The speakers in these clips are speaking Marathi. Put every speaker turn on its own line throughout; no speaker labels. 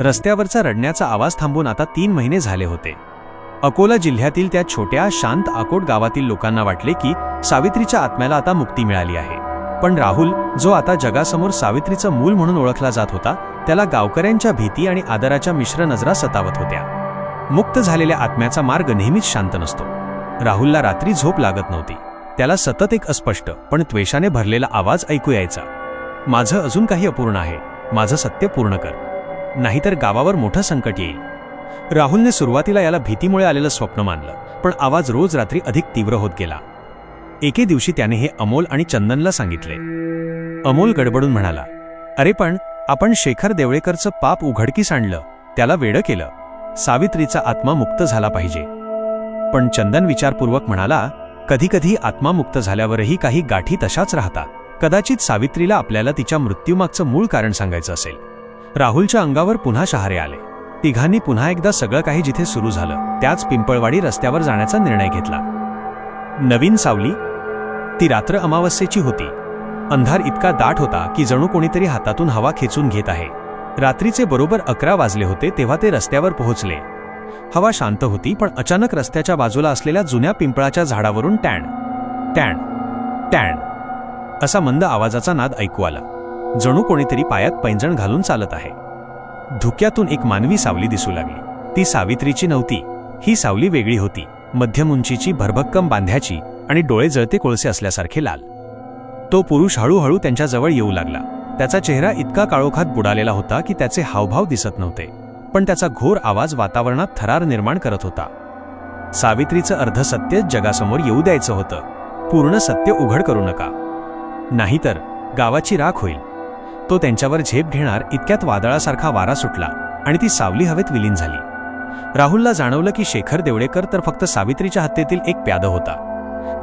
रस्त्यावरचा रडण्याचा आवाज थांबून आता तीन महिने झाले होते. अकोला जिल्ह्यातील त्या छोट्या शांत आकोट गावातील लोकांना वाटले की सावित्रीच्या आत्म्याला आता मुक्ती मिळाली आहे. पण राहुल जो आता जगासमोर सावित्रीचं मूल म्हणून ओळखला जात होता त्याला गावकऱ्यांच्या भीती आणि आदराच्या मिश्र नजरा सतावत होत्या. मुक्त झालेल्या आत्म्याचा मार्ग नेहमीच शांत नसतो. राहुलला रात्री झोप लागत नव्हती. त्याला सतत एक अस्पष्ट पण त्वेषाने भरलेला आवाज ऐकू यायचा. माझं अजून काही अपूर्ण आहे. माझं सत्य पूर्ण कर. नाहीतर गावावर मोठं संकट येईल. राहुलने सुरुवातीला याला भीतीमुळे आलेलं स्वप्न मानलं पण आवाज रोज रात्री अधिक तीव्र होत गेला. एके दिवशी त्याने हे अमोल आणि चंदनला सांगितले. अमोल गडबडून म्हणाला अरे पण आपण शेखर देवळेकरचं पाप उघडकीस आणलं त्याला वेडं केलं. सावित्रीचा आत्मा मुक्त झाला पाहिजे. पण चंदन विचारपूर्वक म्हणाला कधीकधी आत्मा मुक्त झाल्यावरही काही गाठी तशाच राहतात. कदाचित सावित्रीला आपल्याला तिच्या मृत्यूमागचं मूळ कारण सांगायचं असेल. राहुलच्या अंगावर पुन्हा शहारे आले. तिघांनी पुन्हा एकदा सगळं काही जिथे सुरू झालं त्याच पिंपळवाडी रस्त्यावर जाण्याचा निर्णय घेतला. नवीन सावली? ती रात्र अमावस्येची होती. अंधार इतका दाट होता की जणू कोणीतरी हातातून हवा खेचून घेत आहे. रात्रीचे बरोबर अकरा वाजले होते तेव्हा ते रस्त्यावर पोहोचले. हवा शांत होती पण अचानक रस्त्याच्या बाजूला असलेल्या जुन्या पिंपळाच्या झाडावरून टॅण टॅण टॅण. असा मंद आवाजाचा नाद ऐकू आला. जणू कोणीतरी पायात पैंजण घालून चालत आहे. धुक्यातून एक मानवी सावली दिसू लागली. ती सावित्रीची नव्हती. ही सावली वेगळी होती. मध्यम उंचीची भरभक्कम बांध्याची आणि डोळे जळते कोळसे असल्यासारखे लाल. तो पुरुष हळूहळू त्यांच्याजवळ येऊ लागला. त्याचा चेहरा इतका काळोखात बुडालेला होता की त्याचे हावभाव दिसत नव्हते. पण त्याचा घोर आवाज वातावरणात थरार निर्माण करत होता. सावित्रीचं अर्धसत्य जगासमोर येऊ द्यायचं होतं. पूर्ण सत्य उघड करू नका. नाहीतर गावाची राख होईल. तो त्यांच्यावर झेप घेणार इतक्यात वादळासारखा वारा सुटला आणि ती सावली हवेत विलीन झाली. राहुलला जाणवलं की शेखर देवडेकर तर फक्त सावित्रीच्या हत्येतील एक प्याद होता.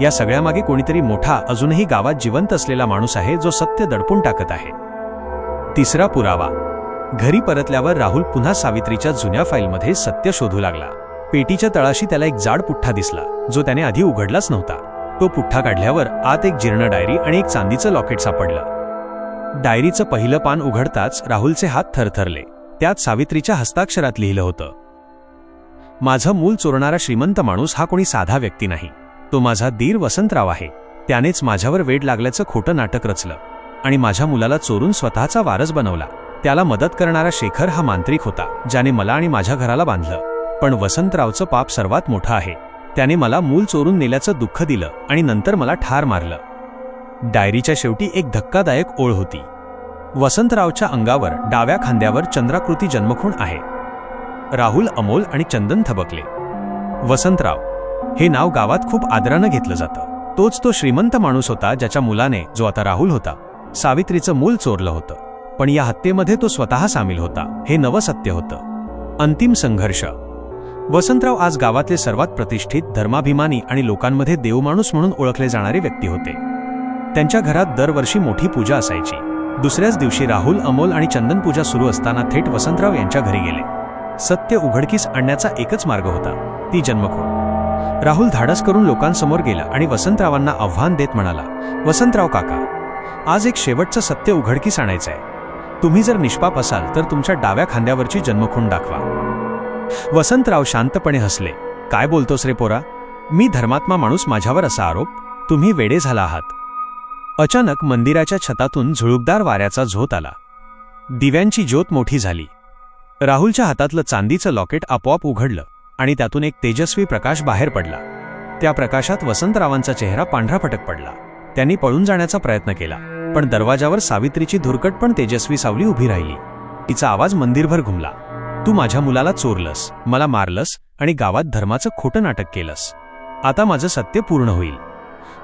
या सगळ्यामागे कोणीतरी मोठा अजूनही गावात जिवंत असलेला माणूस आहे जो सत्य दडपून टाकत आहे. तिसरा पुरावा. घरी परतल्यावर राहुल पुन्हा सावित्रीच्या जुन्या फाईलमध्ये सत्य शोधू लागला. पेटीच्या तळाशी त्याला एक जाड पुठ्ठा दिसला जो त्याने आधी उघडलाच नव्हता. तो पुठ्ठा काढल्यावर आत एक जीर्ण डायरी आणि एक चांदीचं लॉकेट सापडलं. डायरीचं पहिलं पान उघडताच राहुलचे हात थरथरले. त्यात सावित्रीच्या हस्ताक्षरात लिहिलं होतं. माझं मूल चोरणारा श्रीमंत माणूस हा कोणी साधा व्यक्ती नाही. तो माझा दीर वसंतराव आहे. त्यानेच माझ्यावर वेड लागल्याचं खोटं नाटक रचलं. आणि माझ्या मुलाला चोरून स्वतःचा वारस बनवला. त्याला मदत करणारा शेखर हा मांत्रिक होता ज्याने मला आणि माझ्या घराला बांधलं. पण वसंतरावचं पाप सर्वात मोठं आहे. त्याने मला मूल चोरून नेल्याचं दुःख दिलं आणि नंतर मला ठार मारलं. डायरीच्या शेवटी एक धक्कादायक ओळ होती. वसंतरावच्या अंगावर डाव्या खांद्यावर चंद्राकृती जन्मखूण आहे. राहुल अमोल आणि चंदन थबकले. वसंतराव हे नाव गावात खूप आदरानं घेतलं जातं. तोच तो श्रीमंत माणूस होता ज्याच्या मुलाने जो आता राहुल होता सावित्रीचं मूल चोरलं होतं. पण या हत्येमध्ये तो स्वतः सामील होता. हे नवं सत्य होतं. अंतिम संघर्ष. वसंतराव आज गावातले सर्वात प्रतिष्ठित धर्माभिमानी आणि लोकांमध्ये देवमाणूस म्हणून ओळखले जाणारे व्यक्ती होते. त्यांच्या घरात दरवर्षी मोठी पूजा असायची. दुसऱ्याच दिवशी राहुल अमोल आणि चंदन पूजा सुरू असताना थेट वसंतराव यांच्या घरी गेले. सत्य उघडकीस आणण्याचा एकच मार्ग होता. ती जन्मखोड राहुल धाडस करून लोकांसमोर गेला आणि वसंतरावांना आव्हान देत म्हणाला वसंतराव काका आज एक शेवटचं सत्य उघडकीस आणायचं आहे तुम्ही जर निष्पाप असाल तर तुमच्या डाव्या खांद्यावरची जन्मखूण दाखवा. वसंतराव शांतपणे हसले. काय बोलतोस रे पोरा? मी धर्मात्मा माणूस माझ्यावर असा आरोप? तुम्ही वेडे झाला आहात. अचानक मंदिराच्या छतातून झुळूकदार वाऱ्याचा झोत आला. दिव्यांची ज्योत मोठी झाली. राहुलच्या हातातलं चांदीचं लॉकेट आपोआप उघडलं आणि त्यातून एक तेजस्वी प्रकाश बाहेर पडला. त्या प्रकाशात वसंतरावांचा चेहरा पांढरा फटक पडला. त्यांनी पळून जाण्याचा प्रयत्न केला पण दरवाजावर सावित्रीची धुरकट पण तेजस्वी सावली उभी राहिली. तिचा आवाज मंदिरभर घुमला. तू माझ्या मुलाला चोरलस मला मारलस आणि गावात धर्माचं खोटं नाटक केलंस. आता माझं सत्य पूर्ण होईल.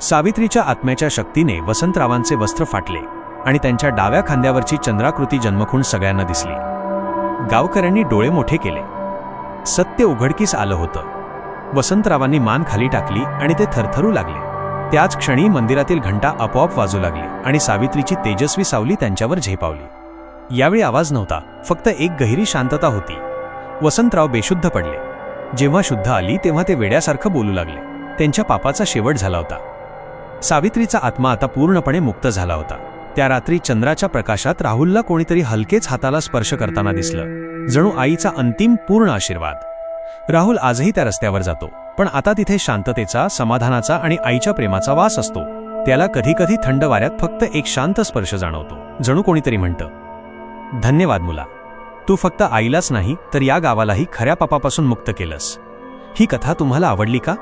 सावित्रीच्या आत्म्याच्या शक्तीने वसंतरावांचे वस्त्र फाटले आणि त्यांच्या डाव्या खांद्यावरची चंद्राकृती जन्मखूण सगळ्यांना दिसली. गावकऱ्यांनी डोळे मोठे केले. सत्य उघडकीस आलं होतं. वसंतरावांनी मान खाली टाकली आणि ते थरथरू लागले. त्याच क्षणी मंदिरातील घंटा आपोआप वाजू लागली आणि सावित्रीची तेजस्वी सावली त्यांच्यावर झेपावली. यावेळी आवाज नव्हता फक्त एक गहिरी शांतता होती. वसंतराव बेशुद्ध पडले. जेव्हा शुद्ध आली तेव्हा ते वेड्यासारखं बोलू लागले. त्यांच्या पापाचा शेवट झाला होता. सावित्रीचा आत्मा आता पूर्णपणे मुक्त झाला होता. त्या रात्री चंद्राच्या प्रकाशात राहुलला कोणीतरी हलकेच हाताला स्पर्श करताना दिसलं. जणू आईचा अंतिम पूर्ण आशीर्वाद. राहुल आजही त्या रस्त्यावर जातो पण आता तिथे शांततेचा समाधानाचा आणि आईच्या प्रेमाचा वास असतो. त्याला कधीकधी थंड वाऱ्यात फक्त एक शांत स्पर्श जाणवतो. जणू कोणीतरी म्हणतं धन्यवाद मुला. तू फक्त आईलाच नाही तर या गावालाही खऱ्या पापापासून मुक्त केलंस. ही कथा तुम्हाला आवडली का?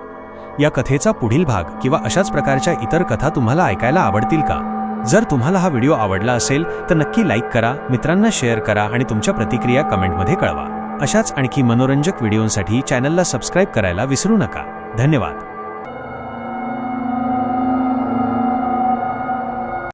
या कथेचा पुढील भाग किंवा अशाच प्रकारच्या इतर कथा तुम्हाला ऐकायला आवडतील का? जर तुम्हाला हा व्हिडिओ आवडला असेल तर नक्की लाईक करा मित्रांना शेअर करा आणि तुमच्या प्रतिक्रिया कमेंटमध्ये कळवा. अशाच आणखी मनोरंजक व्हिडिओंसाठी चॅनलला सबस्क्राईब करायला विसरू नका. धन्यवाद.